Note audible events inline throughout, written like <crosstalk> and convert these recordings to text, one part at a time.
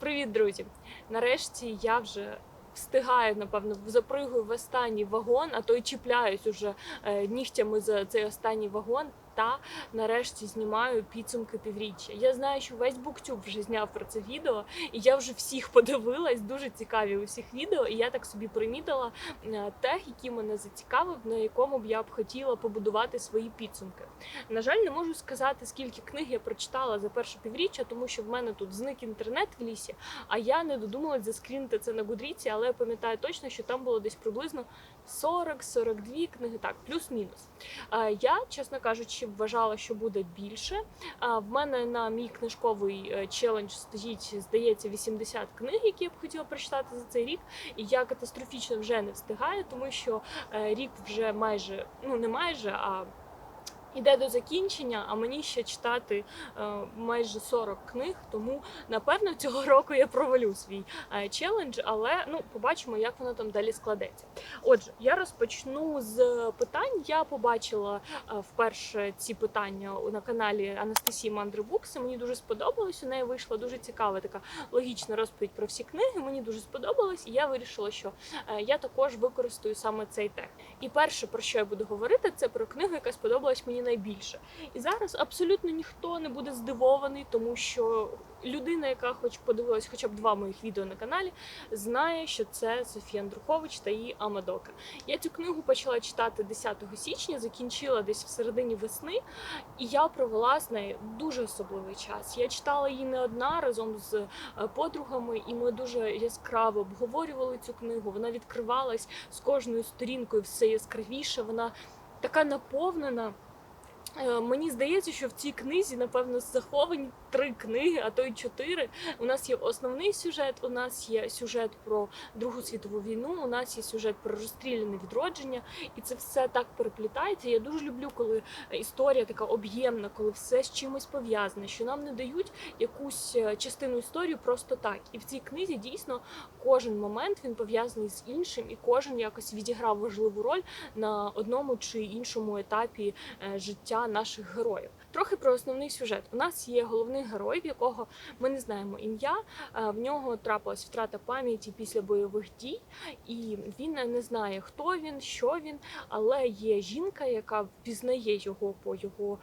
Привіт, друзі! Нарешті я вже встигаю, напевно, запригую в останній вагон, а то й чіпляюсь уже е, нігтями за цей останній вагон. Та нарешті знімаю підсумки півріччя. Я знаю, що весь буктюб вже зняв про це відео, і я вже всіх подивилась. Дуже цікаві усіх відео. І я так собі примітила е, тег, який мене зацікавив, на якому б я б хотіла побудувати свої підсумки. На жаль, не можу сказати, скільки книг я прочитала за перше півріччя, тому що в мене тут зник інтернет в лісі, а я не додумалась заскрінити це на Гудріці, але я пам'ятаю точно, що там було десь приблизно 40-42 книги, так, плюс-мінус. Я, чесно кажучи, вважала, що буде більше. В мене на мій книжковий е, челендж стоїть, здається, 80 книг, які я б хотіла прочитати за цей рік. І я катастрофічно вже не встигаю, тому що е, рік вже майже, ну не майже, а Іде до закінчення, а мені ще читати е, майже 40 книг. Тому напевно цього року я провалю свій е, челендж, але ну побачимо, як воно там далі складеться. Отже, я розпочну з питань. Я побачила е, вперше ці питання на каналі Анастасії Мандри Букс. і Мені дуже сподобалось. У неї вийшла дуже цікава така логічна розповідь про всі книги. Мені дуже сподобалось, і я вирішила, що е, я також використаю саме цей тег. І перше, про що я буду говорити, це про книгу, яка сподобалась мені найбільше. І зараз абсолютно ніхто не буде здивований, тому що людина, яка хоч подивилась хоча б два моїх відео на каналі, знає, що це Софія Андрухович та її Амадока. Я цю книгу почала читати 10 січня, закінчила десь в середині весни, і я провела з нею дуже особливий час. Я читала її не одна разом з е, подругами, і ми дуже яскраво обговорювали цю книгу. Вона відкривалась з кожною сторінкою все яскравіше. Вона така наповнена. Е, Мені здається, що в цій книзі, напевно, заховані три книги, а то й чотири. У нас є основний сюжет, у нас є сюжет про Другу світову війну, у нас є сюжет про розстріляне відродження, і це все так переплітається. Я дуже люблю, коли історія така об'ємна, коли все з чимось пов'язане, що нам не дають якусь е, частину історії просто так. І в цій книзі дійсно кожен момент він пов'язаний з іншим, і кожен якось відіграв важливу роль на одному чи іншому етапі е, життя наших героїв. Трохи про основний сюжет. У нас є головний герой, в якого ми не знаємо ім'я. В нього трапилась втрата пам'яті після бойових дій, і він не знає, хто він, що він, але є жінка, яка впізнає його по його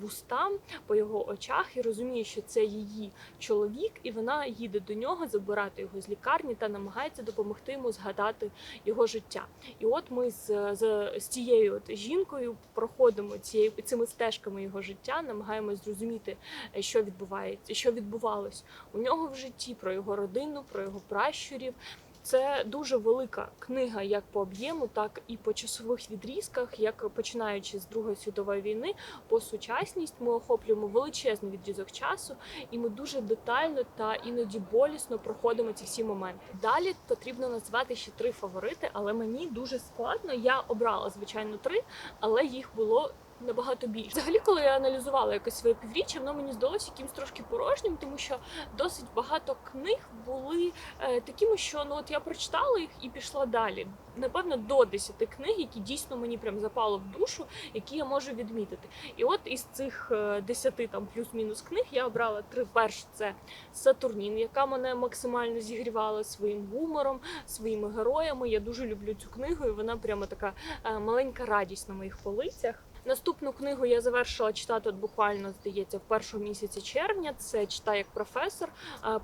вустам, по його очах, і розуміє, що це її чоловік, і вона їде до нього забирати його з лікарні та намагається допомогти йому згадати його життя. І от ми з, з, з цією от жінкою проходимо цією цими стежками його життя, намагаємось зрозуміти, е, що відбувається, що відбувалось у нього в житті, про його родину, про його пращурів. Це дуже велика книга, як по об'єму, так і по часових відрізках, як починаючи з Другої світової війни, по сучасність ми охоплюємо величезний відрізок часу, і ми дуже детально та іноді болісно проходимо ці всі моменти. Далі потрібно назвати ще три фаворити, але мені дуже складно. Я обрала звичайно три, але їх було. Набагато більше. Взагалі, коли я аналізувала якось своє півріччя, воно мені здалося якимось трошки порожнім, тому що досить багато книг були е, такими, що ну от я прочитала їх і пішла далі. Напевно, до 10 книг, які дійсно мені прям запало в душу, які я можу відмітити. І от із цих е, 10 там плюс-мінус книг я обрала три. Перше це Сатурнін, яка мене максимально зігрівала своїм гумором, своїми героями. Я дуже люблю цю книгу, і вона прямо така е, маленька радість на моїх полицях. Наступну книгу я завершила читати от буквально, здається, в першому місяці червня. Це читай як професор,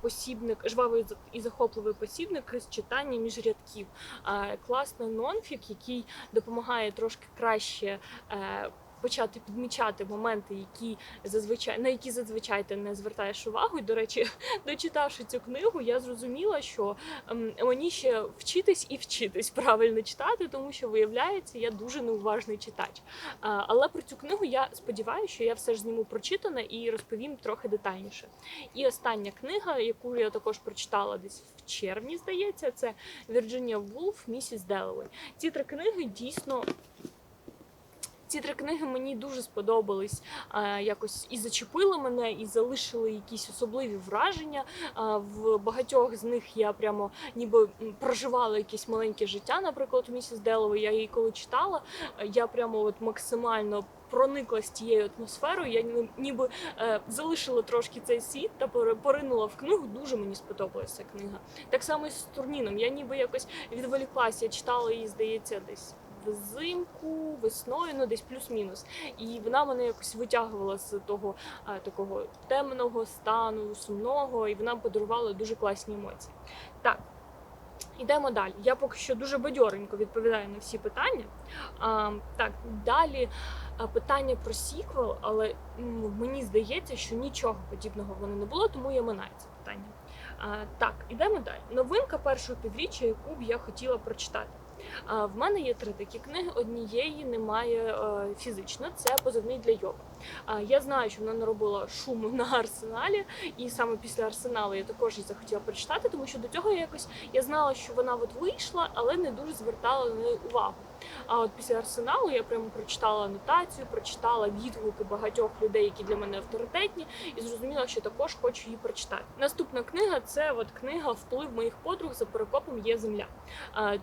посібник, жвавий і захопливий посібник з читання між рядків. А, Класний нонфік, який допомагає трошки краще. Почати підмічати моменти, які зазвичай на які зазвичай ти не звертаєш увагу. І, до речі, <laughs> дочитавши цю книгу, я зрозуміла, що ем, мені ще вчитись і вчитись правильно читати, тому що виявляється, я дуже неуважний читач. Але про цю книгу я сподіваюся, що я все ж зніму прочитане і розповім трохи детальніше. І остання книга, яку я також прочитала десь в червні, здається, це Вірджинія Вулф, Місіс Деловей. Ці три книги дійсно. Ці три книги мені дуже сподобались, а, якось і зачепили мене, і залишили якісь особливі враження. А, В багатьох з них я прямо ніби проживала якесь маленьке життя. Наприклад, місіс Делової я її коли читала, я прямо от максимально прониклась тією атмосферою. Я ніби е, залишила трошки цей світ та пори- поринула в книгу. Дуже мені сподобалася книга. Так само і з турніном. Я ніби якось відволіклася. Читала її, здається, десь взимку, весною, ну десь плюс-мінус. І вона мене якось витягувала з того е, такого темного стану, сумного, і вона подарувала дуже класні емоції. Так. Ідемо далі. Я поки що дуже бадьоренько відповідаю на всі питання. А, так, далі питання про сіквел, але мені здається, що нічого подібного в мене не було, тому я минаю це питання. А, так, ідемо далі. Новинка першого півріччя, яку б я хотіла прочитати. В мене є три такі книги. Однієї немає е, фізично. Це позивний для. А, я знаю, що вона наробила шуму на арсеналі, і саме після арсеналу я також її захотіла прочитати, тому що до цього я якось я знала, що вона от вийшла, але не дуже звертала на неї увагу. А от після арсеналу я прямо прочитала анотацію, прочитала відгуки багатьох людей, які для мене авторитетні, і зрозуміла, що також хочу її прочитати. Наступна книга це от книга Вплив моїх подруг за перекопом є земля.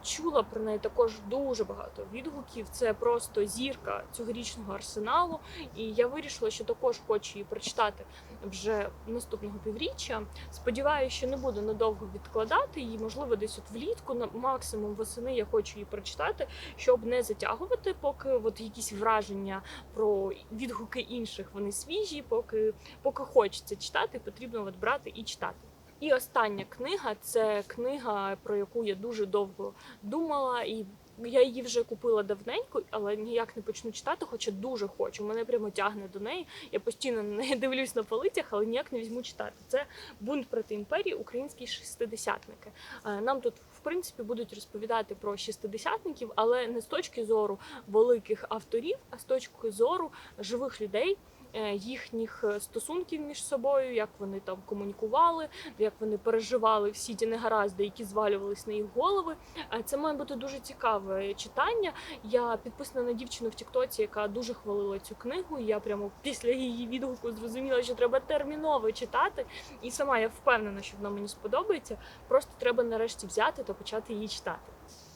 Чула про неї також дуже багато відгуків. Це просто зірка цьогорічного арсеналу. І я вирішила, що також хочу її прочитати вже наступного півріччя. Сподіваюся, що не буду надовго відкладати її. Можливо, десь от влітку, на максимум восени я хочу її прочитати, щоб не затягувати, поки от якісь враження про відгуки інших вони свіжі, поки, поки хочеться читати, потрібно от брати і читати. І остання книга це книга, про яку я дуже довго думала, і я її вже купила давненько, але ніяк не почну читати, хоча дуже хочу. Мене прямо тягне до неї. Я постійно на неї <laughs> дивлюсь на полицях, але ніяк не візьму читати. Це бунт проти імперії, українські шестидесятники. Е, Нам тут, принципі, будуть розповідати про шістидесятників, але не з точки зору великих авторів, а з точки зору живих людей. Е, Їхніх е, стосунків між собою, як вони там комунікували, як вони переживали всі ті негаразди, які звалювались на їх голови. Е, Це має бути дуже цікаве читання. Я підписана на дівчину в Тіктоці, яка дуже хвалила цю книгу. Я прямо після її відгуку зрозуміла, що треба терміново читати. І сама я впевнена, що вона мені сподобається. Просто треба нарешті взяти та почати її читати.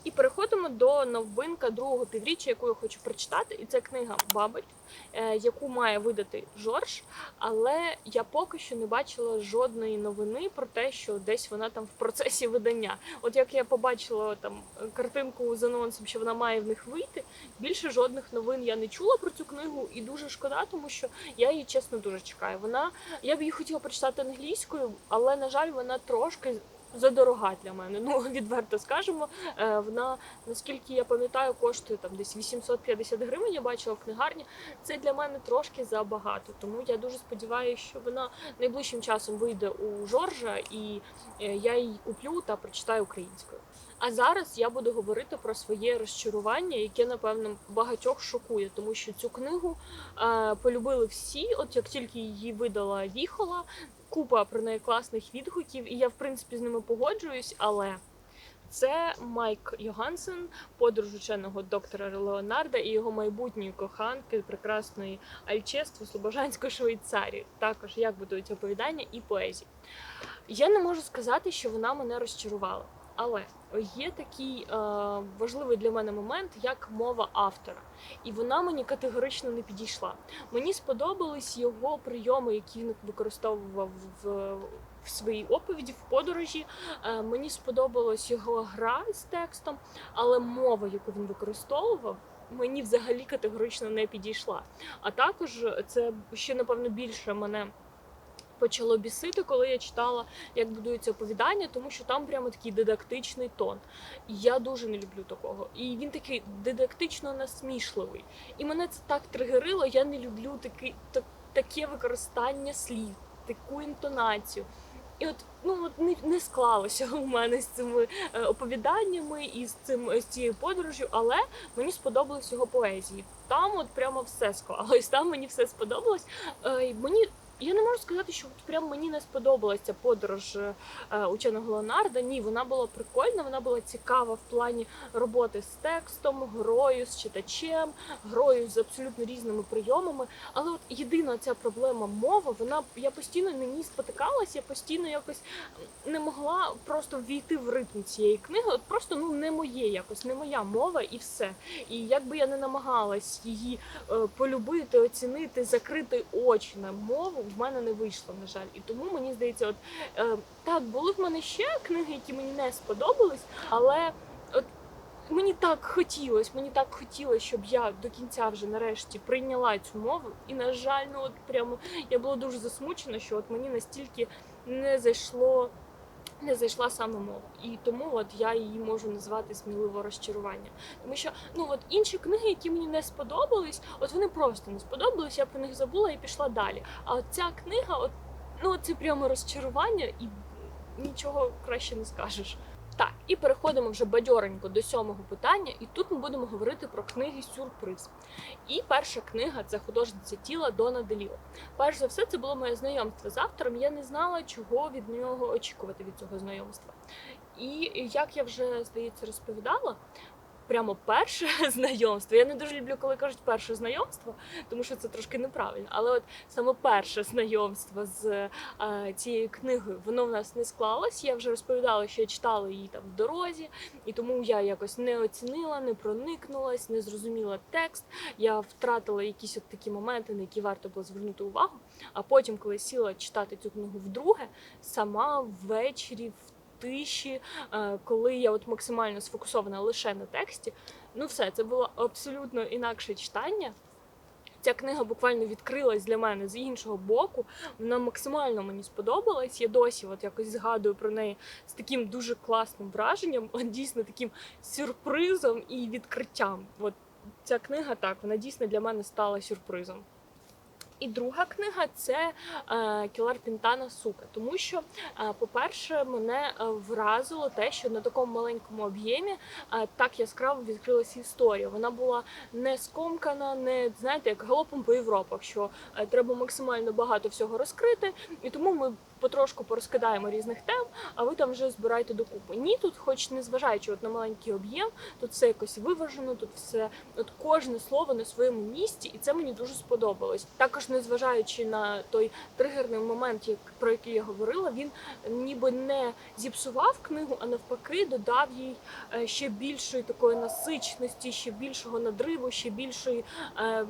І переходимо до новинка другого півріччя, яку я хочу прочитати, і це книга Бабель, е, яку має видати Жорж. Але я поки що не бачила жодної новини про те, що десь вона там в процесі видання. От як я побачила там картинку з анонсом, що вона має в них вийти, більше жодних новин я не чула про цю книгу, і дуже шкода, тому що я її чесно дуже чекаю. Вона я б її хотіла прочитати англійською, але на жаль, вона трошки. Задорога для мене, ну <laughs> відверто скажемо. Е, Вона, наскільки я пам'ятаю, коштує там десь 850 гривень. Я бачила в книгарні. Це для мене трошки забагато. Тому я дуже сподіваюся, що вона найближчим часом вийде у Жоржа, і е, я її куплю та прочитаю українською. А зараз я буду говорити про своє розчарування, яке напевно багатьох шокує, тому що цю книгу е, полюбили всі. От як тільки її видала Віхола, купа про неї класних відгуків, і я в принципі з ними погоджуюсь, але. Це Майк Йогансен, подорож ученого доктора Леонарда і його майбутньої коханки, прекрасної Альчества Слобожанської Швейцарії. Також як будують оповідання і поезії. Я не можу сказати, що вона мене розчарувала. Але є такий е, важливий для мене момент, як мова автора, і вона мені категорично не підійшла. Мені сподобались його прийоми, які він використовував в, в своїй оповіді в подорожі. Е, мені сподобалась його гра з текстом, але мова, яку він використовував. Мені взагалі категорично не підійшла. А також це ще напевно більше мене почало бісити, коли я читала, як будується оповідання, тому що там прямо такий дидактичний тон. І я дуже не люблю такого. І він такий дидактично насмішливий. І мене це так тригерило. Я не люблю такий, так, таке використання слів, таку інтонацію. І от ну от не, не склалося у мене з цими е, оповіданнями і з цим з цією подорожю, але мені сподобалось його поезії. Там от прямо все склалось. Там мені все сподобалось. Е, мені я не можу сказати, що от прям мені не сподобалася подорож е, ученого Леонарда. Ні, вона була прикольна, вона була цікава в плані роботи з текстом, грою, з читачем, грою з абсолютно різними прийомами. Але от єдина ця проблема мова, вона я постійно на ній спотикалась, я постійно якось не могла просто ввійти в ритм цієї книги. От просто ну не моє якось, не моя мова і все. І як би я не намагалась її е, полюбити, оцінити, закрити очі на мову, в мене не вийшло, на жаль. І тому мені здається, от е, так були в мене ще книги, які мені не сподобались, але от. Мені так хотілося, мені так хотілося, щоб я до кінця вже нарешті прийняла цю мову. І, на жаль, ну от прямо я була дуже засмучена, що от мені настільки не зайшло, не зайшла саме мова. І тому от я її можу назвати сміливо розчарування. Тому що ну от інші книги, які мені не сподобались, от вони просто не сподобались, я про них забула і пішла далі. А от ця книга, от ну це прямо розчарування, і нічого краще не скажеш. Так, і переходимо вже бадьоренько до сьомого питання, і тут ми будемо говорити про книги сюрприз. І перша книга це художниця тіла Дона Деліо. Перш за все, це було моє знайомство з автором. Я не знала, чого від нього очікувати від цього знайомства. І як я вже здається розповідала. Прямо перше <laughs> знайомство. Я не дуже люблю, коли кажуть перше знайомство, тому що це трошки неправильно. Але от саме перше знайомство з е, цією книгою, воно в нас не склалось. Я вже розповідала, що я читала її там в дорозі, і тому я якось не оцінила, не проникнулась, не зрозуміла текст. Я втратила якісь от такі моменти, на які варто було звернути увагу. А потім, коли сіла читати цю книгу вдруге, сама ввечері в тиші, е, коли я от максимально сфокусована лише на тексті. Ну, все, це було абсолютно інакше читання. Ця книга буквально відкрилась для мене з іншого боку. Вона максимально мені сподобалась. Я досі от якось згадую про неї з таким дуже класним враженням, от <laughs> дійсно таким сюрпризом і відкриттям. От ця книга так, вона дійсно для мене стала сюрпризом. І друга книга це е, Кілар Пінтана Сука, тому що, е, по-перше, мене е, вразило те, що на такому маленькому об'ємі так яскраво відкрилася історія. Вона була не скомкана, не знаєте, як галопом по Європах, що треба максимально багато всього розкрити, і тому ми потрошку порозкидаємо різних тем, а ви там вже збираєте докупи. Ні, тут, хоч не зважаючи от на маленький об'єм, тут все якось виважено, тут все от кожне слово на своєму місці, і це мені дуже сподобалось. Також незважаючи на той тригерний момент, як про який я говорила, він ніби не зіпсував книгу, а навпаки, додав їй е, ще більшої такої насиченості, ще більшого надриву, ще більшої. е,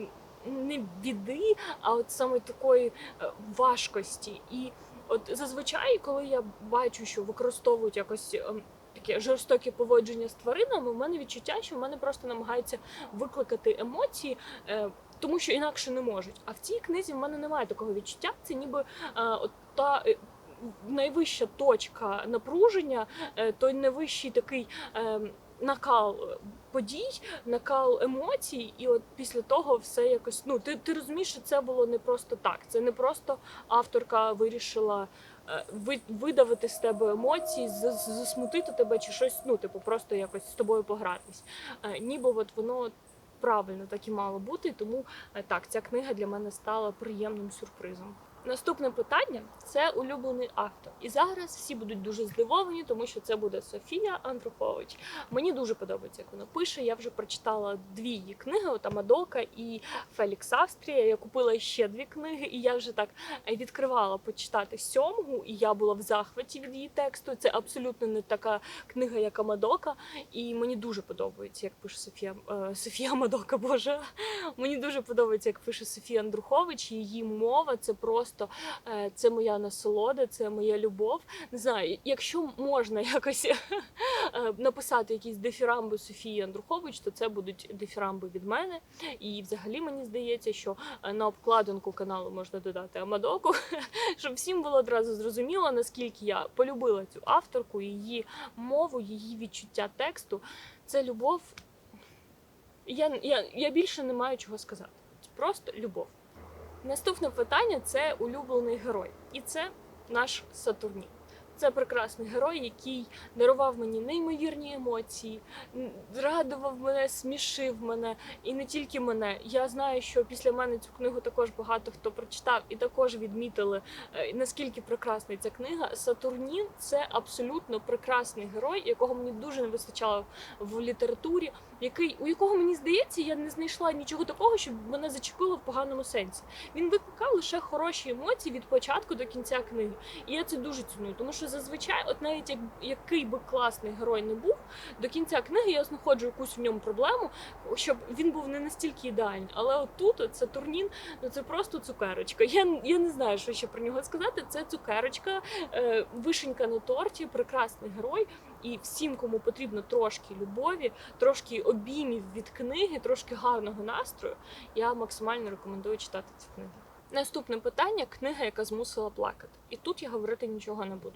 Не біди, а от саме такої е, важкості. І от зазвичай, коли я бачу, що використовують якось ем, таке жорстоке поводження з тваринами, у мене відчуття, що в мене просто намагаються викликати емоції. е, тому що інакше не можуть. А в цій книзі в мене немає такого відчуття. Це ніби е, от та е, найвища точка напруження, той найвищий такий е, накал е, подій, накал емоцій, і от після того все якось. Ну ти, ти розумієш, що це було не просто так. Це не просто авторка вирішила. е, ви- Видавити з тебе емоції, засмутити тебе чи щось, ну типу, просто якось з тобою погратись. Е, Ніби от воно правильно так і мало бути. Тому е, так, ця книга для мене стала приємним сюрпризом. Наступне питання це улюблений автор. І зараз всі будуть дуже здивовані, тому що це буде Софія Андрухович. Мені дуже подобається, як вона пише. Я вже прочитала дві її книги: от Амадока і Фелікс Австрія. Я купила ще дві книги, і я вже так е, відкривала почитати сьомгу, і я була в захваті від її тексту. Це абсолютно не така книга, як Амадока. І мені дуже подобається, як пише Софія е, Софія Мадока. Боже, мені дуже подобається, як пише Софія Андрухович. Її мова це просто е, це моя насолода, це моя любов. Не знаю, якщо можна <laughs> якось е, написати якісь дифірамби Софії Андрухович, то це будуть дифірамби від мене. І взагалі мені здається, що е, на обкладинку каналу можна додати Амадоку, <laughs> щоб всім було одразу зрозуміло, наскільки я полюбила цю авторку, її мову, її відчуття тексту. Це любов. Я, я, я більше не маю чого сказати. Просто любов. Наступне питання це улюблений герой, і це наш Сатурній. Це прекрасний герой, який дарував мені неймовірні емоції, н- радував мене, смішив мене, і не тільки мене. Я знаю, що після мене цю книгу також багато хто прочитав і також відмітили, е, наскільки прекрасна ця книга. Сатурнін це абсолютно прекрасний герой, якого мені дуже не вистачало в літературі, який у якого мені здається, я не знайшла нічого такого, щоб мене зачепило в поганому сенсі. Він викликав лише хороші емоції від початку до кінця книги. І я це дуже ціную, тому що зазвичай, от навіть як який би класний герой не був, до кінця книги я знаходжу якусь в ньому проблему, щоб він був не настільки ідеальний. Але от тут от Сатурнін, ну це просто цукерочка. Я, я не знаю, що ще про нього сказати. Це цукерочка, е, вишенька на торті, прекрасний герой. І всім, кому потрібно трошки любові, трошки обіймів від книги, трошки гарного настрою, я максимально рекомендую читати ці книги. Наступне питання книга, яка змусила плакати. І тут я говорити нічого не буду.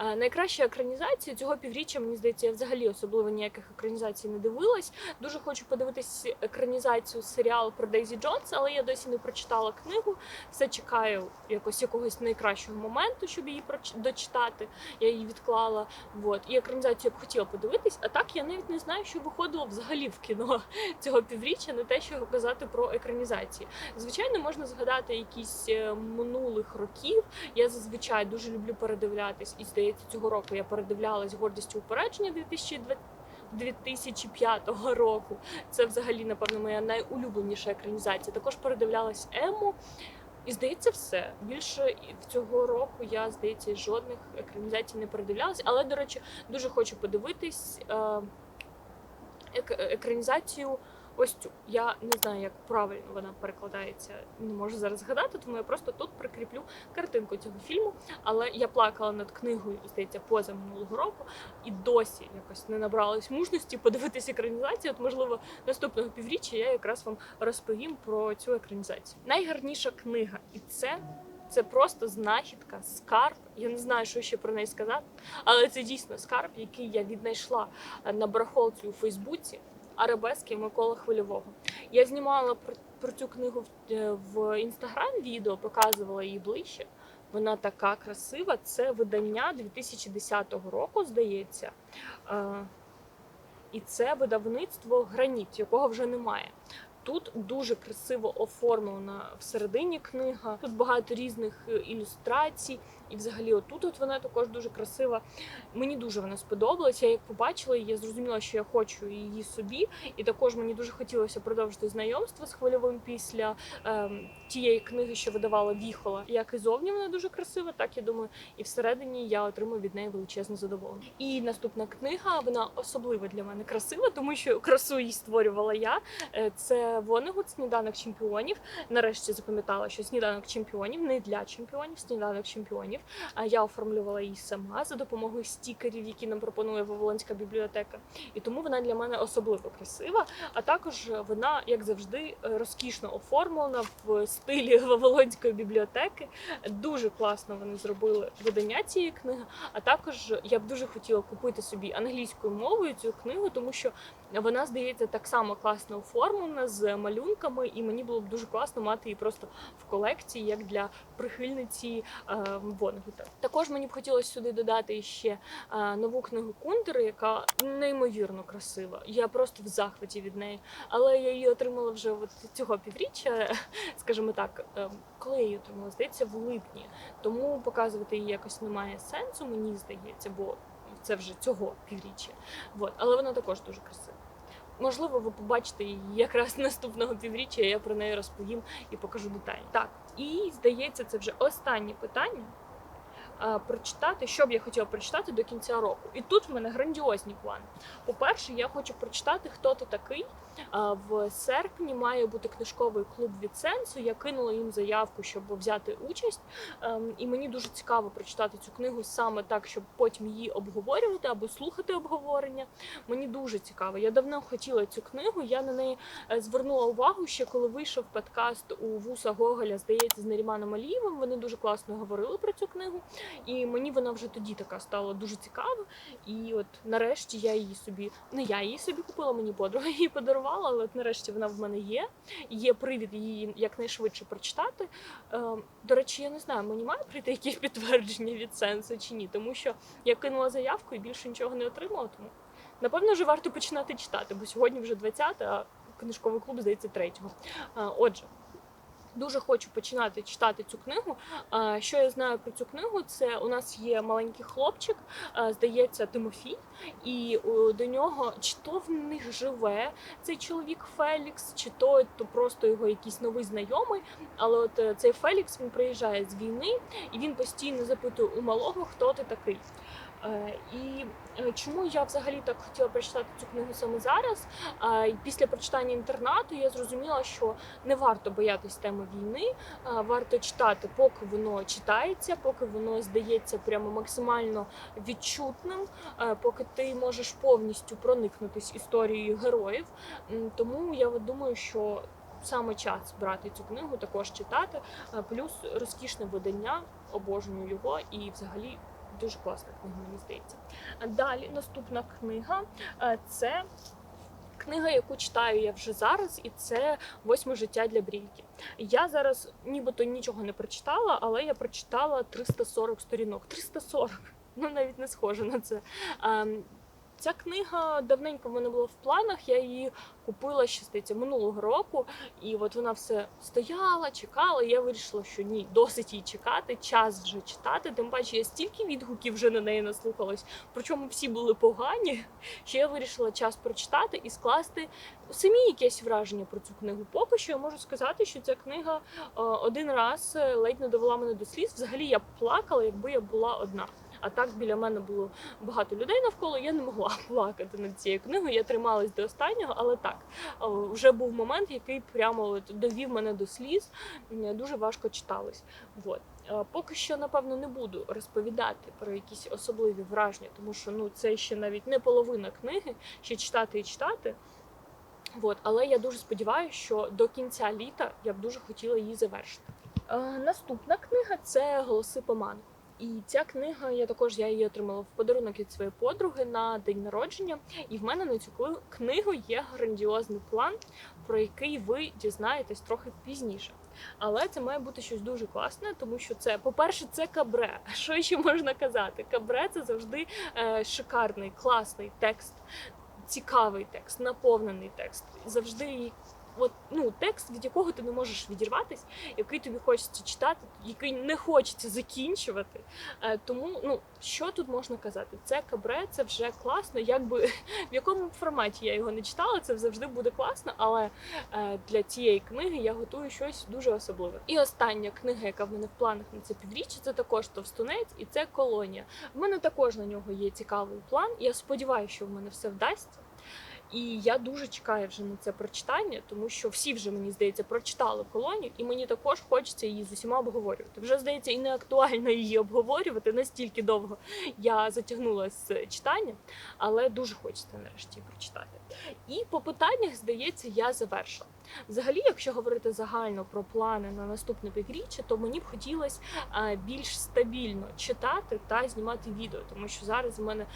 Найкраща екранізація цього півріччя, мені здається, я взагалі особливо ніяких екранізацій не дивилась. Дуже хочу подивитись екранізацію серіалу про Дейзі Джонс, але я досі не прочитала книгу. Все чекаю якось якогось найкращого моменту, щоб її дочитати. Я її відклала. Вот. І екранізацію я б хотіла подивитись, а так я навіть не знаю, що виходило взагалі в кіно <laughs> цього півріччя, не те, що казати про екранізації. Звичайно, можна згадати якісь е, минулих років. Я зазвичай дуже люблю передивлятись, і здається, цього року я передивлялась гордістю упередження 2020 2005 року. Це взагалі, напевно, моя найулюбленіша екранізація. Також передивлялась Ему. І здається, все. Більше цього року я, здається, жодних екранізацій не передивлялась. Але, до речі, дуже хочу подивитись е, екранізацію. Ось цю. Я не знаю, як правильно вона перекладається, не можу зараз згадати, тому я просто тут прикріплю картинку цього фільму. Але я плакала над книгою, здається, поза минулого року, і досі якось не набралась мужності подивитись екранізацію. От, можливо, наступного півріччя я якраз вам розповім про цю екранізацію. Найгарніша книга, і це. Це просто знахідка, скарб. Я не знаю, що ще про неї сказати, але це дійсно скарб, який я віднайшла на барахолці у Фейсбуці. Арабески Миколи Хвильового. Я знімала про, про цю книгу в, е, в інстаграм відео, показувала її ближче. Вона така красива. Це видання 2010 року, здається. Е, і це видавництво Граніт, якого вже немає. Тут дуже красиво оформлена всередині книга. Тут багато різних е, ілюстрацій, і взагалі, отут от вона також дуже красива. Мені дуже вона сподобалася. Я як побачила її, я зрозуміла, що я хочу її собі. І також мені дуже хотілося продовжити знайомство з хвильовим після ем, тієї книги, що видавала Віхола. Як і зовні вона дуже красива, так я думаю, і всередині я отримую від неї величезне задоволення. І наступна книга вона особливо для мене красива, тому що красу її створювала я. Е, Це Вонегут сніданок чемпіонів. Нарешті запам'ятала, що сніданок чемпіонів не для чемпіонів, сніданок чемпіонів. А я оформлювала її сама за допомогою стікерів, які нам пропонує Вавилонська бібліотека. І тому вона для мене особливо красива. А також вона, як завжди, розкішно оформлена в стилі <laughs> Вавилонської бібліотеки. Дуже класно вони зробили видання цієї книги. А також я б дуже хотіла купити собі англійською мовою цю книгу, тому що вона здається так само класно оформлена з малюнками, і мені було б дуже класно мати її просто в колекції, як для прихильниці е, Вонегута. Також мені б хотілося сюди додати ще е, нову книгу Кундери, яка неймовірно красива. Я просто в захваті від неї. Але я її отримала вже от цього півріччя, <laughs> скажімо так, е, коли я її отримала, здається, в липні. Тому показувати її якось немає сенсу, мені здається, бо це вже цього півріччя. Вот. Але вона також дуже красива. Можливо, ви побачите її якраз <laughs> наступного півріччя, я про неї розповім і покажу деталі. Так, і здається, це вже останнє питання. А, Прочитати, що б я хотіла прочитати до кінця року. І тут в мене грандіозні плани. По-перше, я хочу прочитати, хто ти такий. А, В серпні має бути книжковий клуб від сенсу. Я кинула їм заявку, щоб взяти участь. Ем, І мені дуже цікаво прочитати цю книгу саме так, щоб потім її обговорювати або слухати обговорення. Мені дуже цікаво. Я давно хотіла цю книгу. Я на неї е, звернула увагу ще коли вийшов подкаст у Вуса Гоголя, здається, з Наріманом Алієвим. Вони дуже класно говорили про цю книгу. І мені вона вже тоді така стала дуже цікава. І от нарешті я її собі, не я її собі купила, мені подруга <laughs> її подарувала, але от нарешті вона в мене є. Є привід її якнайшвидше прочитати. Е, До речі, я не знаю, мені має прийти якесь підтвердження від сенсу чи ні, тому що я кинула заявку і більше нічого не отримала. Тому напевно вже варто починати читати, бо сьогодні вже 20, а книжковий клуб здається 3. Отже. Дуже хочу починати читати цю книгу. Що я знаю про цю книгу? Це у нас є маленький хлопчик, здається, Тимофій, і до нього чи то в них живе цей чоловік Фелікс, чи то, то просто його якийсь новий знайомий. Але от е, цей Фелікс він приїжджає з війни, і він постійно запитує у малого, хто ти такий. Е, І е, чому я взагалі так хотіла прочитати цю книгу саме зараз? Е, Після прочитання інтернату я зрозуміла, що не варто боятись теми війни, варто читати, поки воно читається, поки воно здається прямо максимально відчутним, поки ти можеш повністю проникнутись історією героїв. Тому я думаю, що саме час брати цю книгу, також читати. Плюс розкішне видання, обожнюю його і взагалі. Дуже класна книга, мені здається. Далі наступна книга е, це книга, яку читаю я вже зараз, і це восьме життя для Брійки. Я зараз нібито нічого не прочитала, але я прочитала 340 сторінок. 340! Ну навіть не схоже на це. Ця книга давненько в мене була в планах. Я її купила ще здається, минулого року, і от вона все стояла, чекала. І я вирішила, що ні, досить її чекати, час вже читати. Тим паче я стільки відгуків вже на неї наслухалась, причому всі були погані. <laughs> Що я вирішила час прочитати і скласти самі якесь враження про цю книгу. Поки що я можу сказати, що ця книга е, один раз е, ледь не довела мене до сліз. Взагалі я плакала, якби я була одна. А так біля мене було багато людей навколо. Я не могла <laughs> плакати над цією книгою. Я трималась до останнього, але так вже був момент, який прямо от довів мене до сліз. Дуже важко читалось. Вот. Е, Поки що, напевно, не буду розповідати про якісь особливі враження, тому що ну це ще навіть не половина книги, ще читати і читати. Вот. Але я дуже сподіваюся, що до кінця літа я б дуже хотіла її завершити. Е, наступна книга це Голоси Поману. І ця книга, я також я її отримала в подарунок від своєї подруги на день народження. І в мене на цю книгу є грандіозний план, про який ви дізнаєтесь трохи пізніше. Але це має бути щось дуже класне, тому що це, по-перше, це кабре. <laughs> Що ще можна казати? Кабре це завжди е, шикарний, класний текст, цікавий текст, наповнений текст. Завжди от, ну, текст, від якого ти не можеш відірватись, який тобі хочеться читати, який не хочеться закінчувати. Е, тому, ну, що тут можна казати? Це кабре, це вже класно. Якби <laughs> в якому форматі я його не читала, це завжди буде класно, але е, для цієї книги я готую щось дуже особливе. І остання книга, яка в мене в планах на це півріччя, це також товстунець, і це колонія. В мене також на нього є цікавий план. Я сподіваюся, що в мене все вдасться. І я дуже чекаю вже на це прочитання, тому що всі вже мені здається прочитали колонію, і мені також хочеться її з усіма обговорювати. Вже здається, і не актуально її обговорювати настільки довго я затягнула з читання, але дуже хочеться нарешті прочитати. І по питаннях, здається, я завершила. Взагалі, якщо говорити загально про плани на наступне півріччя, то мені б хотілося більш стабільно читати та знімати відео, тому що зараз в мене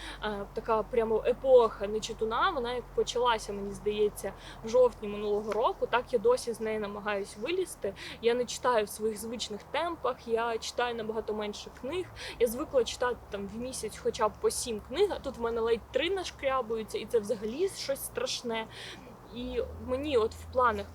така прямо епоха нечитуна. Вона як почалася, мені здається, в жовтні минулого року. Так я досі з неї намагаюсь вилізти. Я не читаю в своїх звичних темпах, я читаю набагато менше книг. Я звикла читати там в місяць, хоча б по сім книг. А тут в мене ледь три нашкрябуються, і це взагалі щось страшне. І мені, от в планах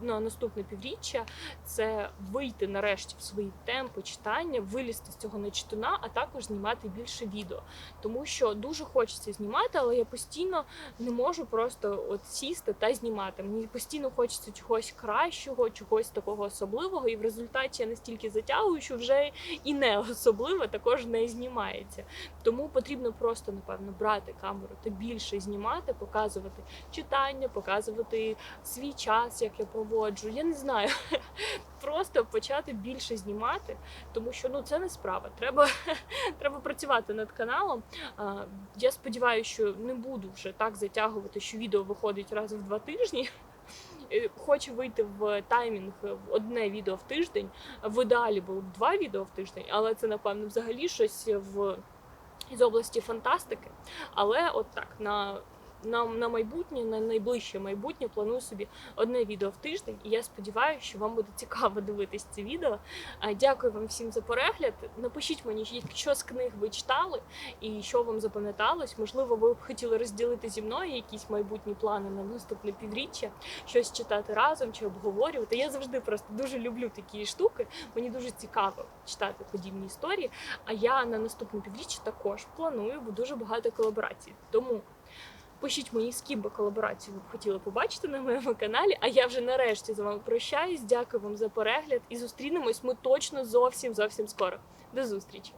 на наступне півріччя, це вийти нарешті в свої темпи читання, вилізти з цього нечитуна, а також знімати більше відео. Тому що дуже хочеться знімати, але я постійно не можу просто от сісти та знімати. Мені постійно хочеться чогось кращого, чогось такого особливого, і в результаті я настільки затягую, що вже і не особливе також не знімається. Тому потрібно просто, напевно, брати камеру та більше знімати, показувати читання, показувати свій час, як я проводжу. Я не знаю. <laughs> Просто почати більше знімати, тому що ну це не справа. Треба, <laughs> треба працювати над каналом. Я сподіваюся, що не буду вже так затягувати, що відео виходить раз в два тижні. е, хоче вийти в таймінг в одне відео в тиждень. В ідеалі було б два відео в тиждень, але це напевно взагалі щось в з області фантастики. Але от так на. На, на майбутнє, на найближче майбутнє планую собі одне відео в тиждень, і я сподіваюся, що вам буде цікаво дивитись це відео. Дякую вам всім за перегляд. Напишіть мені, що з книг ви читали і що вам запам'яталось. Можливо, ви б хотіли розділити зі мною якісь майбутні плани на наступне півріччя, щось читати разом чи обговорювати. Я завжди просто дуже люблю такі штуки. Мені дуже цікаво читати подібні історії. А я на наступне півріччя також планую бо дуже багато колаборацій. Тому пишіть мені, з ким би колаборацію ви б хотіли побачити на моєму каналі. А я вже нарешті з вами прощаюсь. Дякую вам за перегляд і зустрінемось ми точно зовсім зовсім скоро. До зустрічі!